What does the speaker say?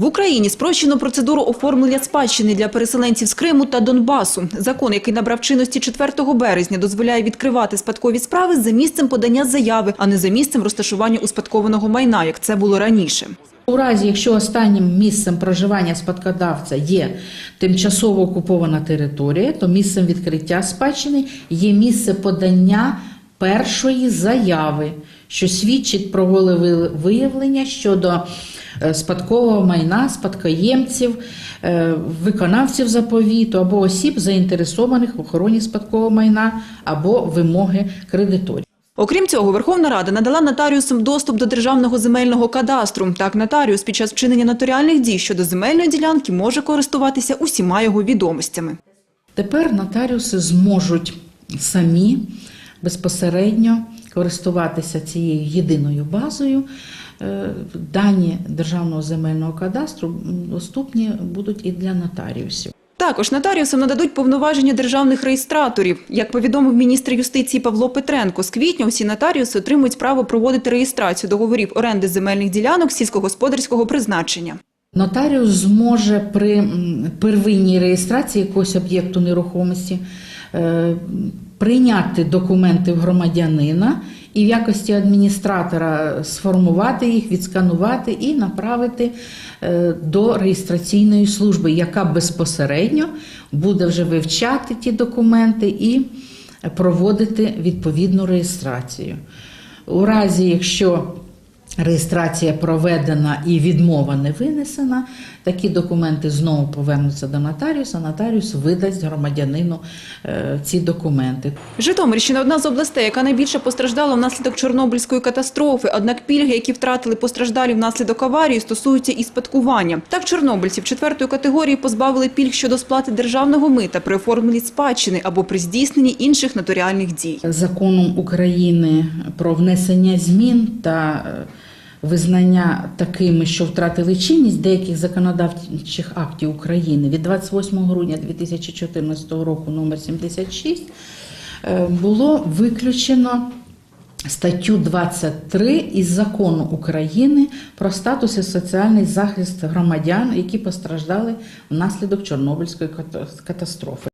В Україні спрощено процедуру оформлення спадщини для переселенців з Криму та Донбасу. Закон, який набрав чинності 4 березня, дозволяє відкривати спадкові справи за місцем подання заяви, а не за місцем розташування успадкованого майна, як це було раніше. У разі, якщо останнім місцем проживання спадкодавця є тимчасово окупована територія, то місцем відкриття спадщини є місце подання першої заяви, що свідчить про волевиявлення щодо спадкового майна, спадкоємців, е, виконавців заповіту або осіб, заінтересованих в охороні спадкового майна або вимоги кредиторів. Окрім цього, Верховна Рада надала нотаріусам доступ до державного земельного кадастру. Так, нотаріус під час вчинення нотаріальних дій щодо земельної ділянки може користуватися усіма його відомостями. Тепер нотаріуси зможуть самі безпосередньо користуватися цією єдиною базою. Е, Дані Державного земельного кадастру доступні будуть і для нотаріусів. Також нотаріусам нададуть повноваження державних реєстраторів. Як повідомив міністр юстиції Павло Петренко, з квітня всі нотаріуси отримують право проводити реєстрацію договорів оренди земельних ділянок сільськогосподарського призначення. Нотаріус зможе при первинній реєстрації якогось об'єкту нерухомості прийняти документи в громадянина і в якості адміністратора сформувати їх, відсканувати і направити е, до реєстраційної служби, яка безпосередньо буде вже вивчати ті документи і проводити відповідну реєстрацію. У разі, якщо реєстрація проведена і відмова не винесена, такі документи знову повернуться до нотаріуса. Нотаріус видасть громадянину е, ці документи. Житомирщина – одна з областей, яка найбільше постраждала внаслідок Чорнобильської катастрофи. Однак пільги, які втратили постраждалі внаслідок аварії, стосуються і спадкування. Так, чорнобильців четвертої категорії позбавили пільг щодо сплати державного мита при оформленні спадщини або при здійсненні інших нотаріальних дій. Законом України про внесення змін та е, визнання такими, що втратили чинність деяких законодавчих актів України від 28 грудня 2014 року номер 76 е, було виключено статтю 23 із закону України про статус і соціальний захист громадян, які постраждали внаслідок Чорнобильської ката- катастрофи.